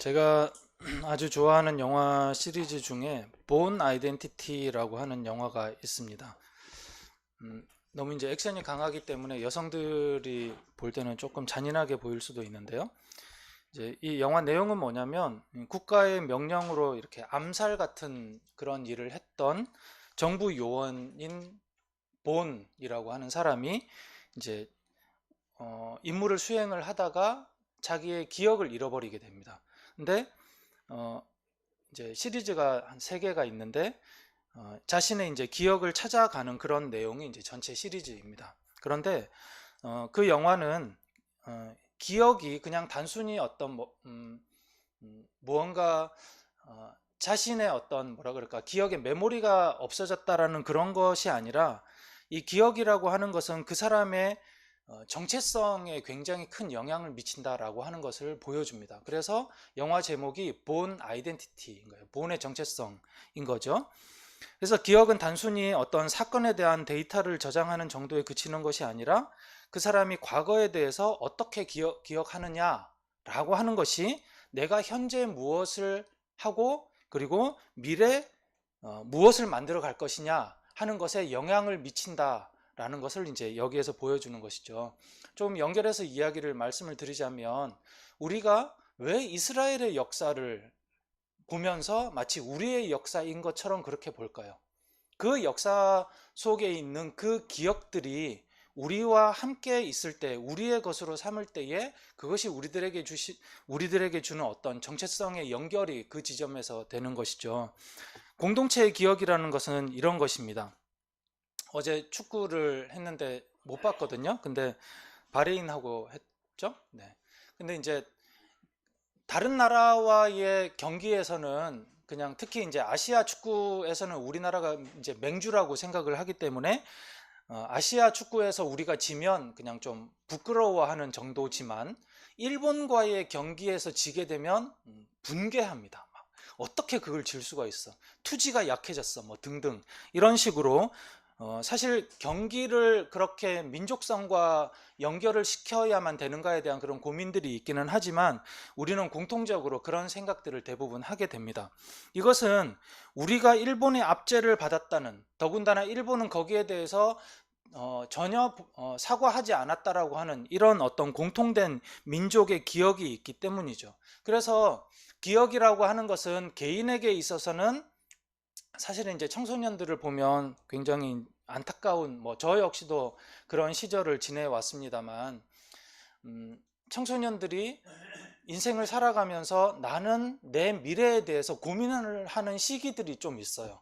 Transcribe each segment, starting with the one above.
제가 아주 좋아하는 영화 시리즈 중에 본 아이덴티티라고 하는 영화가 있습니다. 음, 너무 이제 액션이 강하기 때문에 여성들이 볼 때는 조금 잔인하게 보일 수도 있는데요. 이제 이 영화 내용은 뭐냐면 음, 국가의 명령으로 이렇게 암살 같은 그런 일을 했던 정부 요원인 본이라고 하는 사람이 이제 어, 임무를 수행을 하다가 자기의 기억을 잃어버리게 됩니다. 근데 어, 이제 시리즈가 한 세 개가 있는데 어, 자신의 이제 기억을 찾아가는 그런 내용이 이제 전체 시리즈입니다. 그런데 어, 그 영화는 어, 기억이 그냥 단순히 어떤 뭐, 음, 음, 무언가 어, 자신의 어떤 뭐라 그럴까 기억의 메모리가 없어졌다라는 그런 것이 아니라 이 기억이라고 하는 것은 그 사람의 어, 정체성에 굉장히 큰 영향을 미친다라고 하는 것을 보여줍니다. 그래서 영화 제목이 본 아이덴티티인 거예요. 본의 정체성인 거죠. 그래서 기억은 단순히 어떤 사건에 대한 데이터를 저장하는 정도에 그치는 것이 아니라 그 사람이 과거에 대해서 어떻게 기억, 기억하느냐라고 하는 것이 내가 현재 무엇을 하고 그리고 미래 어, 무엇을 만들어 갈 것이냐 하는 것에 영향을 미친다 라는 것을 이제 여기에서 보여주는 것이죠. 좀 연결해서 이야기를 말씀을 드리자면 우리가 왜 이스라엘의 역사를 보면서 마치 우리의 역사인 것처럼 그렇게 볼까요? 그 역사 속에 있는 그 기억들이 우리와 함께 있을 때, 우리의 것으로 삼을 때에 그것이 우리들에게 주시, 우리들에게 주는 어떤 정체성의 연결이 그 지점에서 되는 것이죠. 공동체의 기억이라는 것은 이런 것입니다. 어제 축구를 했는데 못 봤거든요. 근데 바레인하고 했죠. 네. 근데 이제 다른 나라와의 경기에서는 그냥 특히 이제 아시아 축구에서는 우리나라가 이제 맹주라고 생각을 하기 때문에 어, 아시아 축구에서 우리가 지면 그냥 좀 부끄러워하는 정도지만 일본과의 경기에서 지게 되면 음, 분개합니다. 막 어떻게 그걸 질 수가 있어? 투지가 약해졌어, 뭐 등등 이런 식으로 어, 사실 경기를 그렇게 민족성과 연결을 시켜야만 되는가에 대한 그런 고민들이 있기는 하지만 우리는 공통적으로 그런 생각들을 대부분 하게 됩니다. 이것은 우리가 일본의 압제를 받았다는 더군다나 일본은 거기에 대해서 어, 전혀 어, 사과하지 않았다라고 하는 이런 어떤 공통된 민족의 기억이 있기 때문이죠. 그래서 기억이라고 하는 것은 개인에게 있어서는 사실은 이제 청소년들을 보면 굉장히 안타까운 뭐 저 역시도 그런 시절을 지내왔습니다만 음, 청소년들이 인생을 살아가면서 나는 내 미래에 대해서 고민을 하는 시기들이 좀 있어요.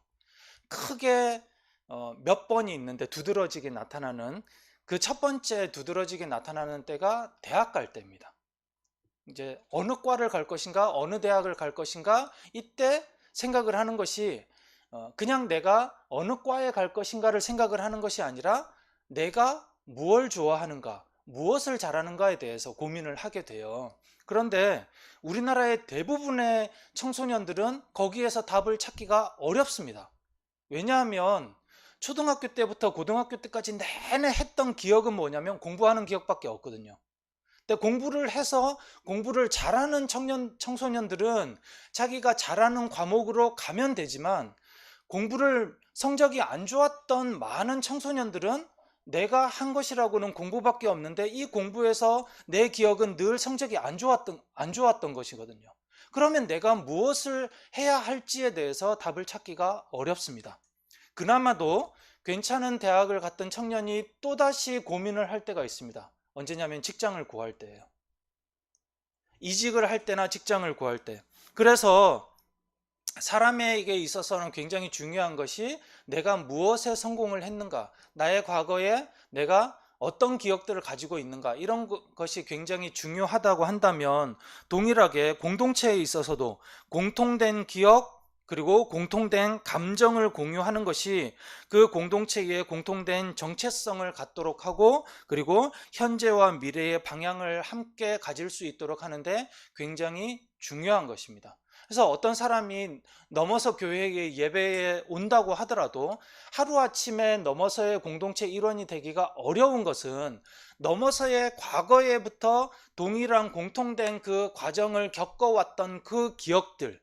크게 어, 몇 번이 있는데 두드러지게 나타나는 그 첫 번째 두드러지게 나타나는 때가 대학 갈 때입니다. 이제 어느 과를 갈 것인가, 어느 대학을 갈 것인가, 이때 생각을 하는 것이 어, 그냥 내가 어느 과에 갈 것인가를 생각을 하는 것이 아니라 내가 무엇을 좋아하는가, 무엇을 잘하는가에 대해서 고민을 하게 돼요. 그런데 우리나라의 대부분의 청소년들은 거기에서 답을 찾기가 어렵습니다. 왜냐하면 초등학교 때부터 고등학교 때까지 내내 했던 기억은 뭐냐면 공부하는 기억밖에 없거든요. 근데 공부를 해서 공부를 잘하는 청년, 청소년들은 자기가 잘하는 과목으로 가면 되지만 공부를 성적이 안 좋았던 많은 청소년들은 내가 한 것이라고는 공부밖에 없는데 이 공부에서 내 기억은 늘 성적이 안 좋았던 안 좋았던 것이거든요. 그러면 내가 무엇을 해야 할지에 대해서 답을 찾기가 어렵습니다. 그나마도 괜찮은 대학을 갔던 청년이 또다시 고민을 할 때가 있습니다. 언제냐면 직장을 구할 때예요. 이직을 할 때나 직장을 구할 때. 그래서 사람에게 있어서는 굉장히 중요한 것이 내가 무엇에 성공을 했는가, 나의 과거에 내가 어떤 기억들을 가지고 있는가, 이런 것이 굉장히 중요하다고 한다면 동일하게 공동체에 있어서도 공통된 기억, 그리고 공통된 감정을 공유하는 것이 그 공동체의 공통된 정체성을 갖도록 하고 그리고 현재와 미래의 방향을 함께 가질 수 있도록 하는데 굉장히 중요한 것입니다. 그래서 어떤 사람이 넘어서 교회에 예배에 온다고 하더라도 하루아침에 넘어서의 공동체 일원이 되기가 어려운 것은 넘어서의 과거에부터 동일한 공통된 그 과정을 겪어왔던 그 기억들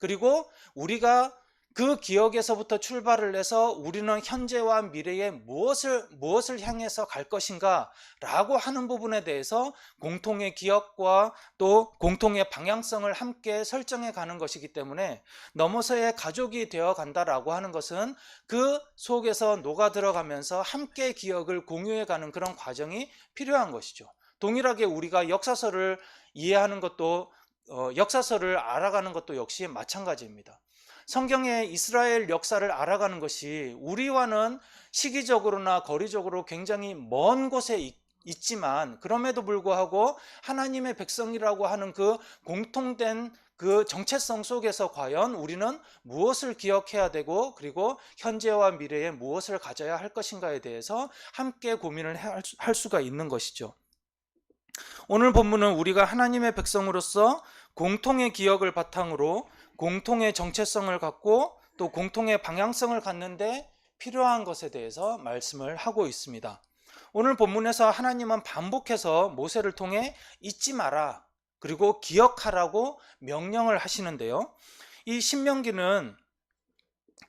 그리고 우리가 그 기억에서부터 출발을 해서 우리는 현재와 미래에 무엇을 무엇을 향해서 갈 것인가라고 하는 부분에 대해서 공통의 기억과 또 공통의 방향성을 함께 설정해 가는 것이기 때문에 넘어서의 가족이 되어 간다라고 하는 것은 그 속에서 녹아 들어가면서 함께 기억을 공유해 가는 그런 과정이 필요한 것이죠. 동일하게 우리가 역사서를 이해하는 것도 어, 역사서를 알아가는 것도 역시 마찬가지입니다. 성경의 이스라엘 역사를 알아가는 것이 우리와는 시기적으로나 거리적으로 굉장히 먼 곳에 있, 있지만 그럼에도 불구하고 하나님의 백성이라고 하는 그 공통된 그 정체성 속에서 과연 우리는 무엇을 기억해야 되고 그리고 현재와 미래에 무엇을 가져야 할 것인가에 대해서 함께 고민을 할 수가 있는 것이죠. 오늘 본문은 우리가 하나님의 백성으로서 공통의 기억을 바탕으로 공통의 정체성을 갖고 또 공통의 방향성을 갖는데 필요한 것에 대해서 말씀을 하고 있습니다. 오늘 본문에서 하나님은 반복해서 모세를 통해 잊지 마라 그리고 기억하라고 명령을 하시는데요. 이 신명기는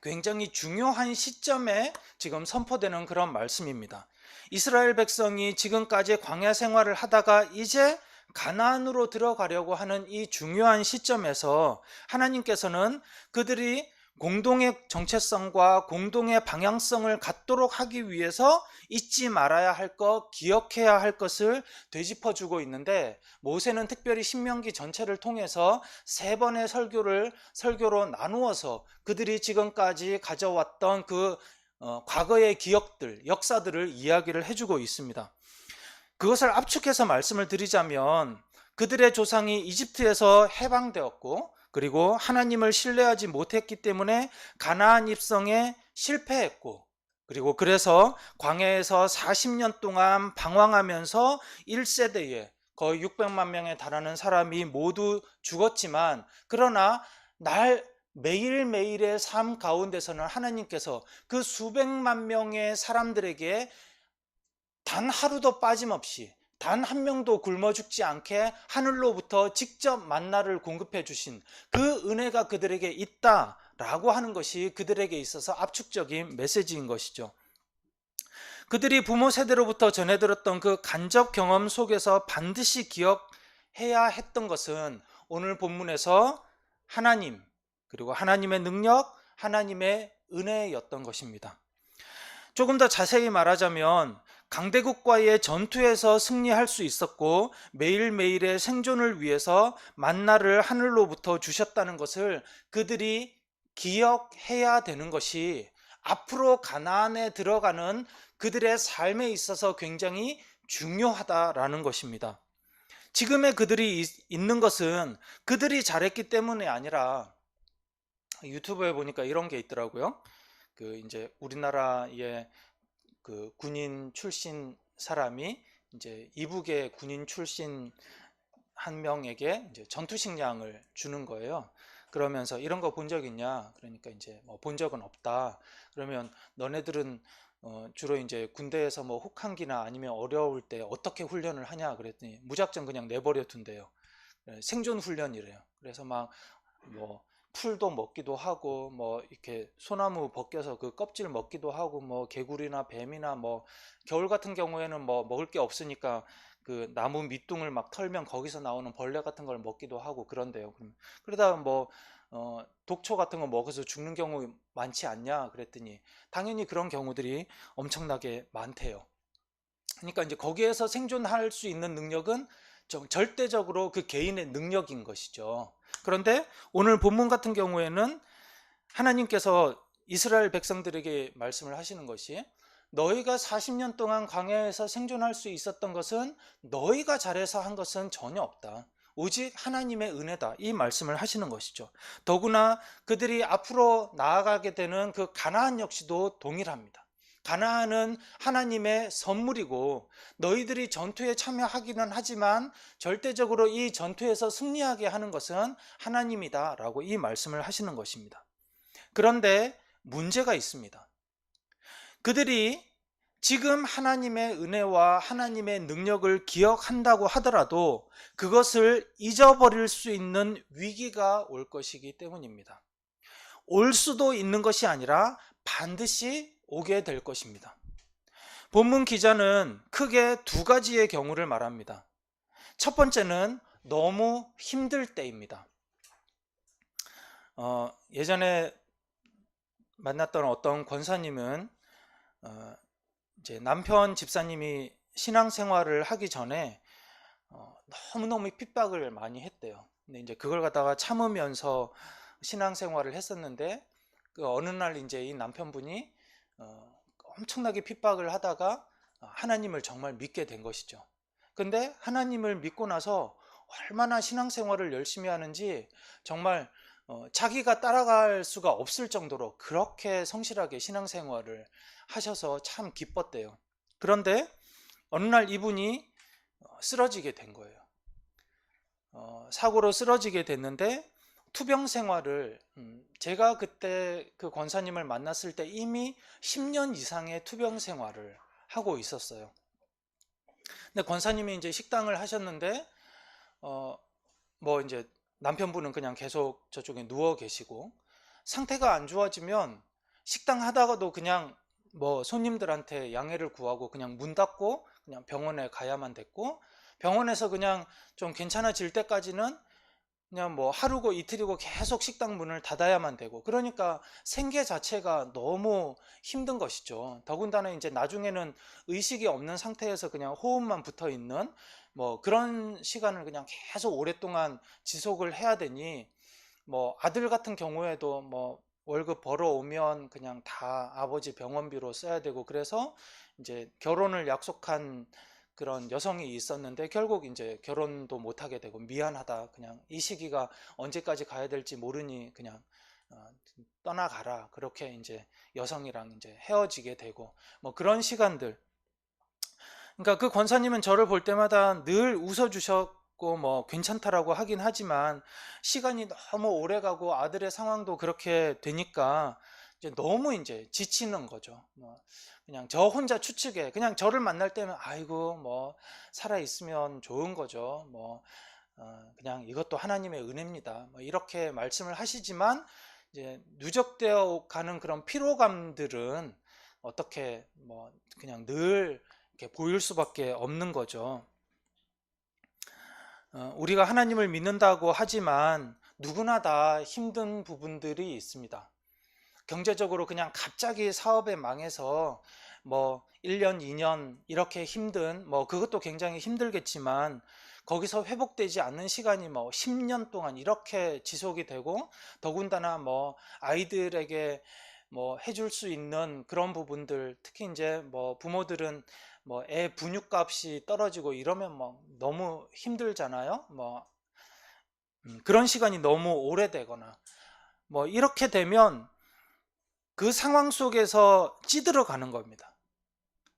굉장히 중요한 시점에 지금 선포되는 그런 말씀입니다. 이스라엘 백성이 지금까지 광야 생활을 하다가 이제 가나안으로 들어가려고 하는 이 중요한 시점에서 하나님께서는 그들이 공동의 정체성과 공동의 방향성을 갖도록 하기 위해서 잊지 말아야 할 것, 기억해야 할 것을 되짚어 주고 있는데 모세는 특별히 신명기 전체를 통해서 세 번의 설교를 설교로 나누어서 그들이 지금까지 가져왔던 그 어, 과거의 기억들, 역사들을 이야기를 해주고 있습니다. 그것을 압축해서 말씀을 드리자면 그들의 조상이 이집트에서 해방되었고 그리고 하나님을 신뢰하지 못했기 때문에 가나안 입성에 실패했고 그리고 그래서 광야에서 40년 동안 방황하면서 1세대에 거의 600만 명에 달하는 사람이 모두 죽었지만 그러나 날 매일매일의 삶 가운데서는 하나님께서 그 수백만 명의 사람들에게 단 하루도 빠짐없이 단 한 명도 굶어 죽지 않게 하늘로부터 직접 만나를 공급해 주신 그 은혜가 그들에게 있다라고 하는 것이 그들에게 있어서 압축적인 메시지인 것이죠. 그들이 부모 세대로부터 전해 들었던 그 간접 경험 속에서 반드시 기억해야 했던 것은 오늘 본문에서 하나님 그리고 하나님의 능력, 하나님의 은혜였던 것입니다. 조금 더 자세히 말하자면 강대국과의 전투에서 승리할 수 있었고 매일매일의 생존을 위해서 만나를 하늘로부터 주셨다는 것을 그들이 기억해야 되는 것이 앞으로 가나안에 들어가는 그들의 삶에 있어서 굉장히 중요하다라는 것입니다. 지금의 그들이 있- 있는 것은 그들이 잘했기 때문이 아니라 유튜브에 보니까 이런 게 있더라고요. 그 이제 우리나라의 그 군인 출신 사람이 이제 이북의 군인 출신 한 명에게 이제 전투 식량을 주는 거예요. 그러면서 이런 거 본 적 있냐? 그러니까 이제 뭐 본 적은 없다. 그러면 너네들은 어 주로 이제 군대에서 뭐 혹한기나 아니면 어려울 때 어떻게 훈련을 하냐? 그랬더니 무작정 그냥 내버려 둔대요. 예, 생존 훈련이래요. 그래서 막뭐 풀도 먹기도 하고 뭐 이렇게 소나무 벗겨서 그 껍질 먹기도 하고 뭐 개구리나 뱀이나 뭐 겨울 같은 경우에는 뭐 먹을 게 없으니까 그 나무 밑둥을 막 털면 거기서 나오는 벌레 같은 걸 먹기도 하고 그런데요. 그러다 뭐 어, 독초 같은 거 먹어서 죽는 경우 많지 않냐 그랬더니 당연히 그런 경우들이 엄청나게 많대요. 그러니까 이제 거기에서 생존할 수 있는 능력은 정- 절대적으로 그 개인의 능력인 것이죠. 그런데 오늘 본문 같은 경우에는 하나님께서 이스라엘 백성들에게 말씀을 하시는 것이 너희가 40년 동안 광야에서 생존할 수 있었던 것은 너희가 잘해서 한 것은 전혀 없다. 오직 하나님의 은혜다. 이 말씀을 하시는 것이죠. 더구나 그들이 앞으로 나아가게 되는 그 가나안 역시도 동일합니다. 가나안은 하나님의 선물이고 너희들이 전투에 참여하기는 하지만 절대적으로 이 전투에서 승리하게 하는 것은 하나님이다라고 이 말씀을 하시는 것입니다. 그런데 문제가 있습니다. 그들이 지금 하나님의 은혜와 하나님의 능력을 기억한다고 하더라도 그것을 잊어버릴 수 있는 위기가 올 것이기 때문입니다. 올 수도 있는 것이 아니라 반드시 오게 될 것입니다. 본문 기자는 크게 두 가지의 경우를 말합니다. 첫 번째는 너무 힘들 때입니다. 어, 예전에 만났던 어떤 권사님은 어, 이제 남편 집사님이 신앙생활을 하기 전에 어, 너무너무 핍박을 많이 했대요. 근데 이제 그걸 갖다가 참으면서 신앙생활을 했었는데 그 어느 날 이제 이 남편분이 어, 엄청나게 핍박을 하다가 하나님을 정말 믿게 된 것이죠. 근데 하나님을 믿고 나서 얼마나 신앙생활을 열심히 하는지 정말 어, 자기가 따라갈 수가 없을 정도로 그렇게 성실하게 신앙생활을 하셔서 참 기뻤대요. 그런데 어느 날 이분이 어, 쓰러지게 된 거예요. 어, 사고로 쓰러지게 됐는데 투병 생활을 음, 제가 그때 그 권사님을 만났을 때 이미 10년 이상의 투병 생활을 하고 있었어요. 근데 권사님이 이제 식당을 하셨는데 어 뭐 이제 남편분은 그냥 계속 저쪽에 누워 계시고 상태가 안 좋아지면 식당 하다가도 그냥 뭐 손님들한테 양해를 구하고 그냥 문 닫고 그냥 병원에 가야만 됐고 병원에서 그냥 좀 괜찮아질 때까지는 그냥 뭐 하루고 이틀이고 계속 식당 문을 닫아야만 되고 그러니까 생계 자체가 너무 힘든 것이죠. 더군다나 이제 나중에는 의식이 없는 상태에서 그냥 호흡만 붙어 있는 뭐 그런 시간을 그냥 계속 오랫동안 지속을 해야 되니 뭐 아들 같은 경우에도 뭐 월급 벌어오면 그냥 다 아버지 병원비로 써야 되고 그래서 이제 결혼을 약속한 그런 여성이 있었는데 결국 이제 결혼도 못 하게 되고 미안하다. 그냥 이 시기가 언제까지 가야 될지 모르니 그냥 어, 떠나가라. 그렇게 이제 여성이랑 이제 헤어지게 되고 뭐 그런 시간들. 그러니까 그 권사님은 저를 볼 때마다 늘 웃어주셨고 뭐 괜찮다라고 하긴 하지만 시간이 너무 오래 가고 아들의 상황도 그렇게 되니까 이제 너무 이제 지치는 거죠. 뭐 그냥 저 혼자 추측에 그냥 저를 만날 때는 아이고 뭐 살아 있으면 좋은 거죠. 뭐 어, 그냥 이것도 하나님의 은혜입니다. 뭐 이렇게 말씀을 하시지만 이제 누적되어 가는 그런 피로감들은 어떻게 뭐 그냥 늘 이렇게 보일 수밖에 없는 거죠. 어, 우리가 하나님을 믿는다고 하지만 누구나 다 힘든 부분들이 있습니다. 경제적으로 그냥 갑자기 사업에 망해서 뭐 1년, 2년 이렇게 힘든 뭐 그것도 굉장히 힘들겠지만 거기서 회복되지 않는 시간이 뭐 10년 동안 이렇게 지속이 되고 더군다나 뭐 아이들에게 뭐 해줄 수 있는 그런 부분들 특히 이제 뭐 부모들은 뭐 애 분유값이 떨어지고 이러면 뭐 너무 힘들잖아요. 뭐 음, 그런 시간이 너무 오래되거나 뭐 이렇게 되면 그 상황 속에서 찌들어 가는 겁니다.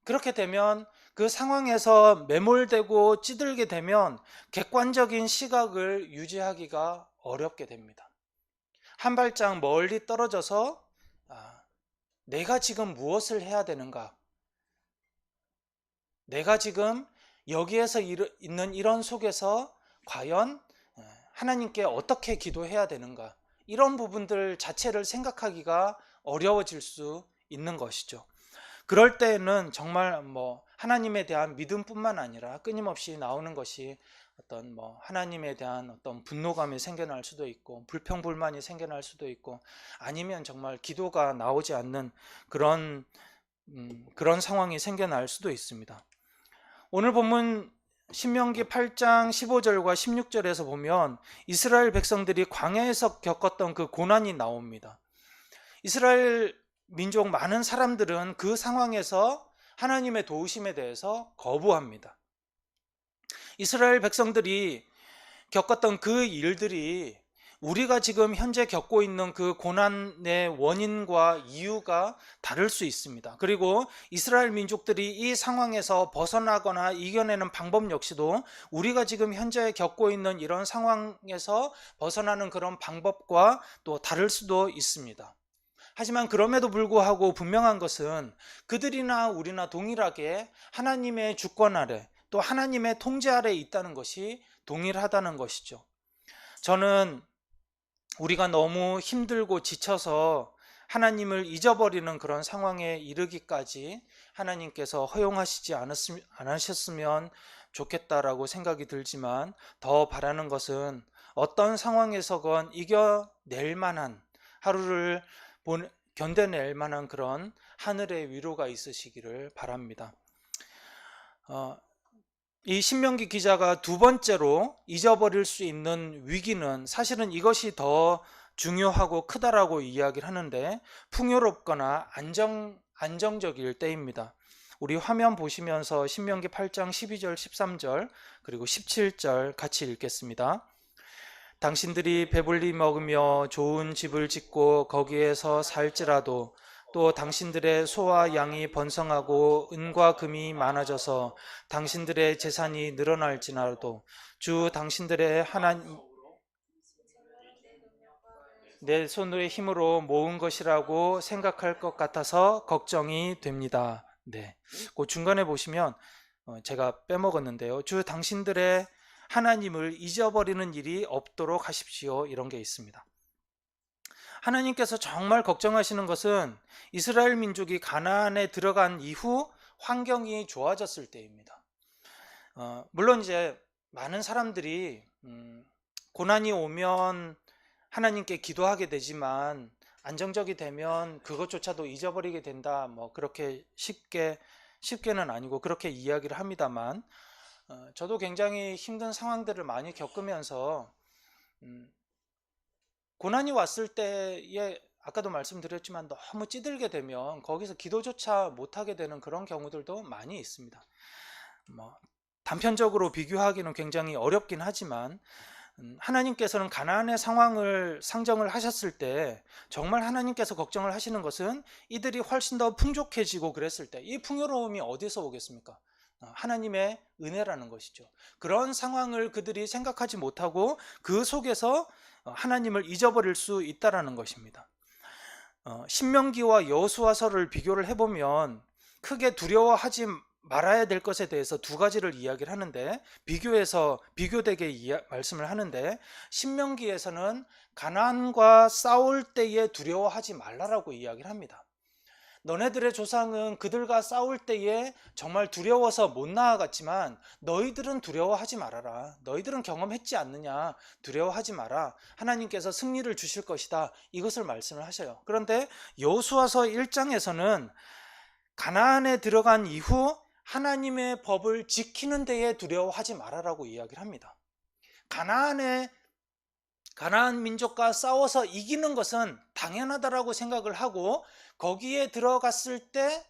그렇게 되면 그 상황에서 매몰되고 찌들게 되면 객관적인 시각을 유지하기가 어렵게 됩니다. 한 발짝 멀리 떨어져서 아, 내가 지금 무엇을 해야 되는가? 내가 지금 여기에서 있는 이런 속에서 과연 하나님께 어떻게 기도해야 되는가? 이런 부분들 자체를 생각하기가 어려워질 수 있는 것이죠. 그럴 때는 정말 뭐 하나님에 대한 믿음뿐만 아니라 끊임없이 나오는 것이 어떤 뭐 하나님에 대한 어떤 분노감이 생겨날 수도 있고 불평불만이 생겨날 수도 있고 아니면 정말 기도가 나오지 않는 그런 음, 그런 상황이 생겨날 수도 있습니다. 오늘 본문 신명기 8장 15절과 16절에서 보면 이스라엘 백성들이 광야에서 겪었던 그 고난이 나옵니다. 이스라엘 민족 많은 사람들은 그 상황에서 하나님의 도우심에 대해서 거부합니다. 이스라엘 백성들이 겪었던 그 일들이 우리가 지금 현재 겪고 있는 그 고난의 원인과 이유가 다를 수 있습니다. 그리고 이스라엘 민족들이 이 상황에서 벗어나거나 이겨내는 방법 역시도 우리가 지금 현재 겪고 있는 이런 상황에서 벗어나는 그런 방법과 또 다를 수도 있습니다. 하지만 그럼에도 불구하고 분명한 것은 그들이나 우리나 동일하게 하나님의 주권 아래 또 하나님의 통제 아래 있다는 것이 동일하다는 것이죠. 저는 우리가 너무 힘들고 지쳐서 하나님을 잊어버리는 그런 상황에 이르기까지 하나님께서 허용하시지 않으셨으면 좋겠다라고 생각이 들지만 더 바라는 것은 어떤 상황에서건 이겨낼 만한 하루를 본- 견뎌낼 만한 그런 하늘의 위로가 있으시기를 바랍니다. 어, 이 신명기 기자가 두 번째로 잊어버릴 수 있는 위기는 사실은 이것이 더 중요하고 크다라고 이야기를 하는데 풍요롭거나 안정 안정적일 때입니다. 우리 화면 보시면서 신명기 8장 12절 13절 그리고 17절 같이 읽겠습니다. 당신들이 배불리 먹으며 좋은 집을 짓고 거기에서 살지라도 또 당신들의 소와 양이 번성하고 은과 금이 많아져서 당신들의 재산이 늘어날지라도 주 당신들의 하나님 내 손의 힘으로 모은 것이라고 생각할 것 같아서 걱정이 됩니다. 네. 그 중간에 보시면 어, 제가 빼먹었는데요. 주 당신들의 하나님을 잊어버리는 일이 없도록 하십시오. 이런 게 있습니다. 하나님께서 정말 걱정하시는 것은 이스라엘 민족이 가나안에 들어간 이후 환경이 좋아졌을 때입니다. 어, 물론 이제 많은 사람들이 음, 고난이 오면 하나님께 기도하게 되지만 안정적이 되면 그것조차도 잊어버리게 된다. 뭐 그렇게 쉽게 쉽게는 아니고 그렇게 이야기를 합니다만 어, 저도 굉장히 힘든 상황들을 많이 겪으면서 음, 고난이 왔을 때에 아까도 말씀드렸지만 너무 찌들게 되면 거기서 기도조차 못하게 되는 그런 경우들도 많이 있습니다. 뭐 단편적으로 비교하기는 굉장히 어렵긴 하지만 음, 하나님께서는 가나안의 상황을 상정을 하셨을 때 정말 하나님께서 걱정을 하시는 것은 이들이 훨씬 더 풍족해지고 그랬을 때 이 풍요로움이 어디서 오겠습니까? 어, 하나님의 은혜라는 것이죠. 그런 상황을 그들이 생각하지 못하고 그 속에서 어, 하나님을 잊어버릴 수 있다라는 것입니다. 어, 신명기와 여호수아서를 비교를 해보면 크게 두려워하지 말아야 될 것에 대해서 두 가지를 이야기를 하는데 비교해서 비교되게 이야, 말씀을 하는데 신명기에서는 가난과 싸울 때에 두려워하지 말라라고 이야기를 합니다. 너네들의 조상은 그들과 싸울 때에 정말 두려워서 못 나아갔지만 너희들은 두려워하지 말아라. 너희들은 경험했지 않느냐. 두려워하지 마라. 하나님께서 승리를 주실 것이다. 이것을 말씀을 하셔요. 그런데 여호수아서 1장에서는 가나안에 들어간 이후 하나님의 법을 지키는 데에 두려워하지 말아라고 이야기를 합니다. 가나안에 가나안 민족과 싸워서 이기는 것은 당연하다라고 생각을 하고 거기에 들어갔을 때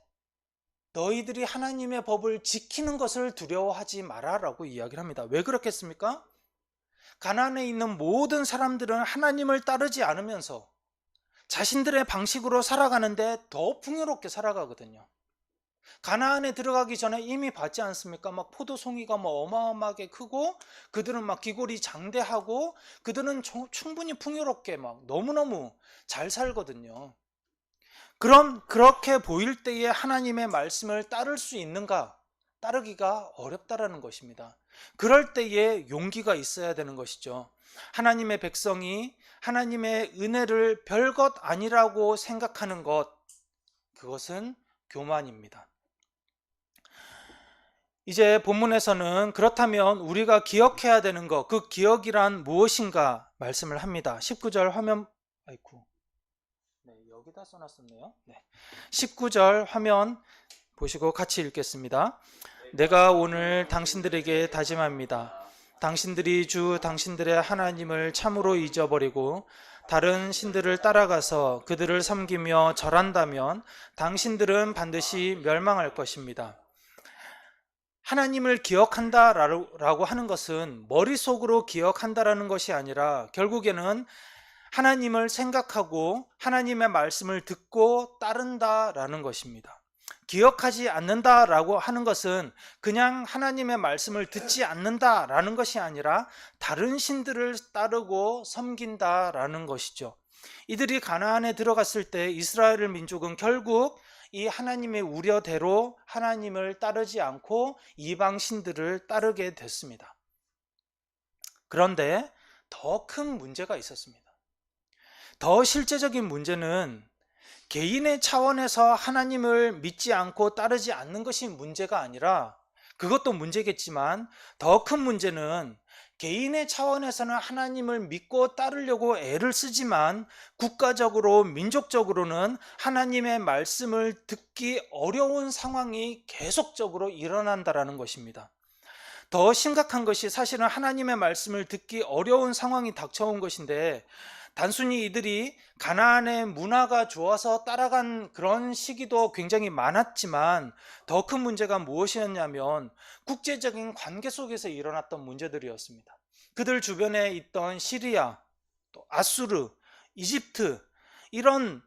너희들이 하나님의 법을 지키는 것을 두려워하지 마라라고 이야기를 합니다. 왜 그렇겠습니까? 가나안에 있는 모든 사람들은 하나님을 따르지 않으면서 자신들의 방식으로 살아가는데 더 풍요롭게 살아가거든요. 가나안에 들어가기 전에 이미 봤지 않습니까? 막 포도송이가 뭐 어마어마하게 크고 그들은 막 기골이 장대하고 그들은 충분히 풍요롭게 막 너무너무 잘 살거든요. 그럼 그렇게 보일 때에 하나님의 말씀을 따를 수 있는가? 따르기가 어렵다라는 것입니다. 그럴 때에 용기가 있어야 되는 것이죠. 하나님의 백성이 하나님의 은혜를 별것 아니라고 생각하는 것, 그것은 교만입니다. 이제 본문에서는 그렇다면 우리가 기억해야 되는 것, 그 기억이란 무엇인가 말씀을 합니다. 19절 화면, 아이쿠. 네, 여기다 써놨었네요. 네. 19절 화면 보시고 같이 읽겠습니다. 내가 오늘 당신들에게 다짐합니다. 당신들이 주 당신들의 하나님을 참으로 잊어버리고 다른 신들을 따라가서 그들을 섬기며 절한다면 당신들은 반드시 멸망할 것입니다. 하나님을 기억한다라고 하는 것은 머릿속으로 기억한다라는 것이 아니라 결국에는 하나님을 생각하고 하나님의 말씀을 듣고 따른다라는 것입니다. 기억하지 않는다라고 하는 것은 그냥 하나님의 말씀을 듣지 않는다라는 것이 아니라 다른 신들을 따르고 섬긴다라는 것이죠. 이들이 가나안에 들어갔을 때 이스라엘 민족은 결국 이 하나님의 우려대로 하나님을 따르지 않고 이방 신들을 따르게 됐습니다. 그런데 더 큰 문제가 있었습니다. 더 실제적인 문제는 개인의 차원에서 하나님을 믿지 않고 따르지 않는 것이 문제가 아니라 그것도 문제겠지만 더 큰 문제는 개인의 차원에서는 하나님을 믿고 따르려고 애를 쓰지만 국가적으로 민족적으로는 하나님의 말씀을 듣기 어려운 상황이 계속적으로 일어난다라는 것입니다. 더 심각한 것이 사실은 하나님의 말씀을 듣기 어려운 상황이 닥쳐온 것인데 단순히 이들이 가나안의 문화가 좋아서 따라간 그런 시기도 굉장히 많았지만 더 큰 문제가 무엇이었냐면 국제적인 관계 속에서 일어났던 문제들이었습니다. 그들 주변에 있던 시리아, 또 아수르, 이집트 이런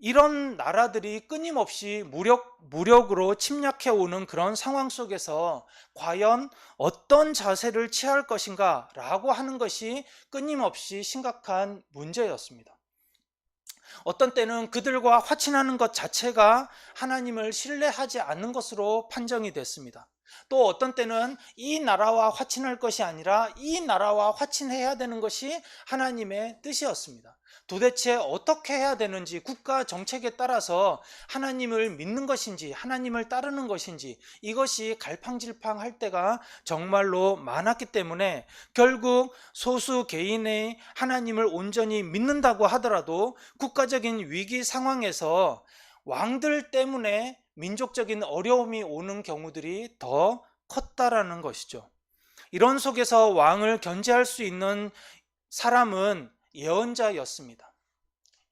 이런 나라들이 끊임없이 무력, 무력으로 침략해 오는 그런 상황 속에서 과연 어떤 자세를 취할 것인가 라고 하는 것이 끊임없이 심각한 문제였습니다. 어떤 때는 그들과 화친하는 것 자체가 하나님을 신뢰하지 않는 것으로 판정이 됐습니다. 또 어떤 때는 이 나라와 화친할 것이 아니라 이 나라와 화친해야 되는 것이 하나님의 뜻이었습니다. 도대체 어떻게 해야 되는지 국가 정책에 따라서 하나님을 믿는 것인지 하나님을 따르는 것인지 이것이 갈팡질팡 할 때가 정말로 많았기 때문에 결국 소수 개인의 하나님을 온전히 믿는다고 하더라도 국가적인 위기 상황에서 왕들 때문에 민족적인 어려움이 오는 경우들이 더 컸다라는 것이죠. 이런 속에서 왕을 견제할 수 있는 사람은 예언자였습니다.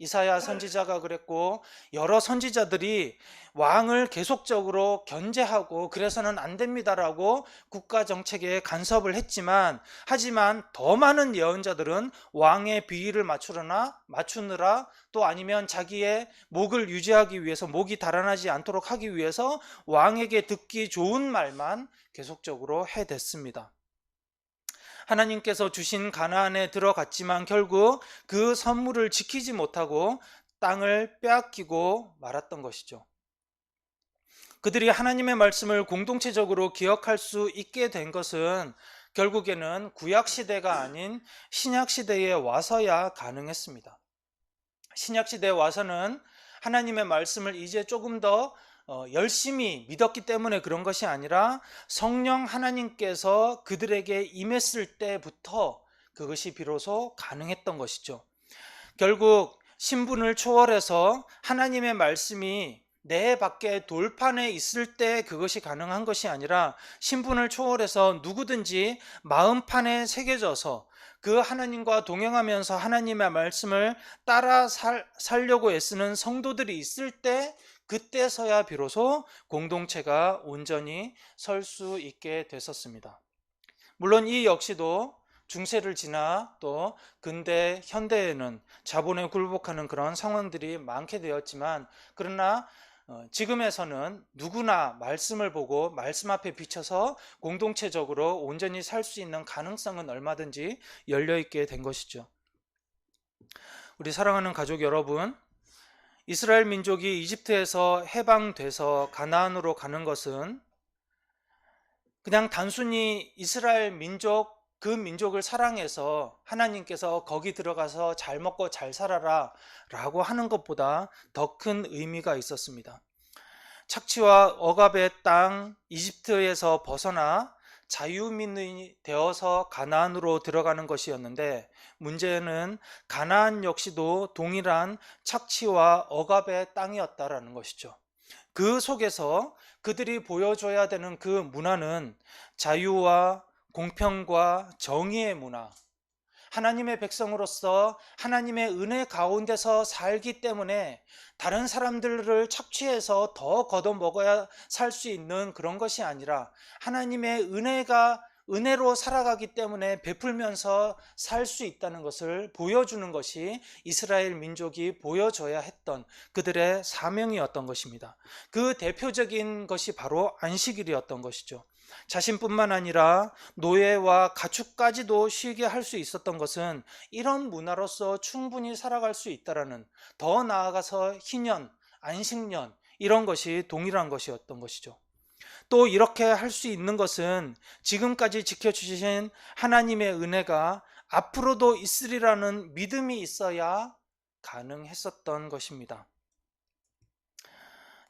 이사야 선지자가 그랬고 여러 선지자들이 왕을 계속적으로 견제하고 그래서는 안 됩니다라고 국가 정책에 간섭을 했지만 하지만 더 많은 예언자들은 왕의 비위를 맞추려나 맞추느라 또 아니면 자기의 목을 유지하기 위해서 목이 달아나지 않도록 하기 위해서 왕에게 듣기 좋은 말만 계속적으로 해댔습니다. 하나님께서 주신 가나안에 들어갔지만 결국 그 선물을 지키지 못하고 땅을 빼앗기고 말았던 것이죠. 그들이 하나님의 말씀을 공동체적으로 기억할 수 있게 된 것은 결국에는 구약 시대가 아닌 신약 시대에 와서야 가능했습니다. 신약 시대에 와서는 하나님의 말씀을 이제 조금 더 어, 열심히 믿었기 때문에 그런 것이 아니라 성령 하나님께서 그들에게 임했을 때부터 그것이 비로소 가능했던 것이죠. 결국 신분을 초월해서 하나님의 말씀이 내 밖에 돌판에 있을 때 그것이 가능한 것이 아니라 신분을 초월해서 누구든지 마음판에 새겨져서 그 하나님과 동행하면서 하나님의 말씀을 따라 살, 살려고 애쓰는 성도들이 있을 때 그때서야 비로소 공동체가 온전히 설 수 있게 됐었습니다. 물론 이 역시도 중세를 지나 또 근대 현대에는 자본에 굴복하는 그런 상황들이 많게 되었지만 그러나 어, 지금에서는 누구나 말씀을 보고 말씀 앞에 비춰서 공동체적으로 온전히 살 수 있는 가능성은 얼마든지 열려 있게 된 것이죠. 우리 사랑하는 가족 여러분, 이스라엘 민족이 이집트에서 해방돼서 가나안으로 가는 것은 그냥 단순히 이스라엘 민족 그 민족을 사랑해서 하나님께서 거기 들어가서 잘 먹고 잘 살아라 라고 하는 것보다 더 큰 의미가 있었습니다. 착취와 억압의 땅 이집트에서 벗어나 자유민이 되어서 가나안으로 들어가는 것이었는데 문제는 가나안 역시도 동일한 착취와 억압의 땅이었다라는 것이죠. 그 속에서 그들이 보여줘야 되는 그 문화는 자유와 공평과 정의의 문화, 하나님의 백성으로서 하나님의 은혜 가운데서 살기 때문에 다른 사람들을 착취해서 더 걷어 먹어야 살 수 있는 그런 것이 아니라 하나님의 은혜가 은혜로 살아가기 때문에 베풀면서 살 수 있다는 것을 보여주는 것이 이스라엘 민족이 보여줘야 했던 그들의 사명이었던 것입니다. 그 대표적인 것이 바로 안식일이었던 것이죠. 자신뿐만 아니라 노예와 가축까지도 쉬게 할 수 있었던 것은 이런 문화로서 충분히 살아갈 수 있다라는 더 나아가서 희년, 안식년 이런 것이 동일한 것이었던 것이죠. 또 이렇게 할 수 있는 것은 지금까지 지켜주신 하나님의 은혜가 앞으로도 있으리라는 믿음이 있어야 가능했었던 것입니다.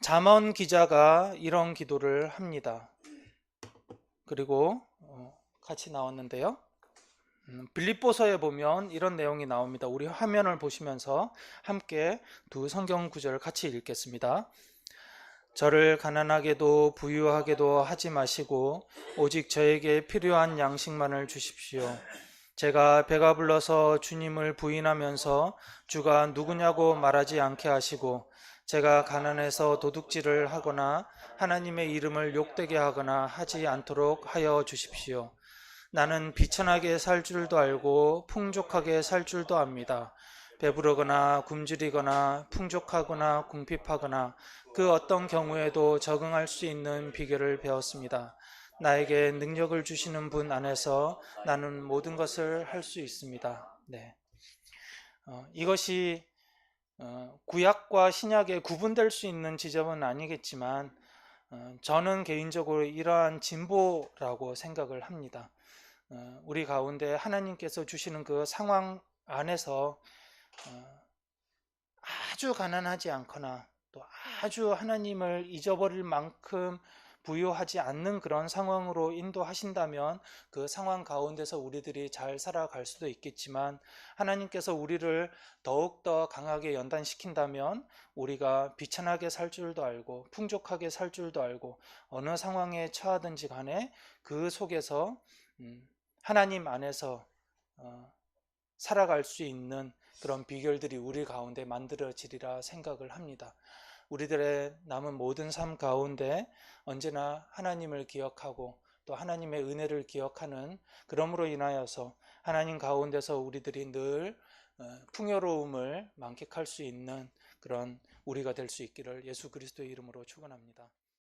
잠언 기자가 이런 기도를 합니다. 그리고 어, 같이 나왔는데요. 음, 빌립보서에 보면 이런 내용이 나옵니다. 우리 화면을 보시면서 함께 두 성경 구절을 같이 읽겠습니다. 저를 가난하게도 부유하게도 하지 마시고 오직 저에게 필요한 양식만을 주십시오. 제가 배가 불러서 주님을 부인하면서 주가 누구냐고 말하지 않게 하시고 제가 가난해서 도둑질을 하거나 하나님의 이름을 욕되게 하거나 하지 않도록 하여 주십시오. 나는 비천하게 살 줄도 알고 풍족하게 살 줄도 압니다. 배부르거나 굶주리거나 풍족하거나 궁핍하거나 그 어떤 경우에도 적응할 수 있는 비결을 배웠습니다. 나에게 능력을 주시는 분 안에서 나는 모든 것을 할 수 있습니다. 네. 어, 이것이 어, 구약과 신약에 구분될 수 있는 지점은 아니겠지만 어, 저는 개인적으로 이러한 진보라고 생각을 합니다. 어, 우리 가운데 하나님께서 주시는 그 상황 안에서 어, 아주 가난하지 않거나 또 아주 하나님을 잊어버릴 만큼 부유하지 않는 그런 상황으로 인도하신다면 그 상황 가운데서 우리들이 잘 살아갈 수도 있겠지만 하나님께서 우리를 더욱더 강하게 연단시킨다면 우리가 비천하게 살 줄도 알고 풍족하게 살 줄도 알고 어느 상황에 처하든지 간에 그 속에서 음, 하나님 안에서 어, 살아갈 수 있는 그런 비결들이 우리 가운데 만들어지리라 생각을 합니다. 우리들의 남은 모든 삶 가운데 언제나 하나님을 기억하고 또 하나님의 은혜를 기억하는 그러므로 인하여서 하나님 가운데서 우리들이 늘 어, 풍요로움을 만끽할 수 있는 그런 우리가 될 수 있기를 예수 그리스도의 이름으로 축원합니다.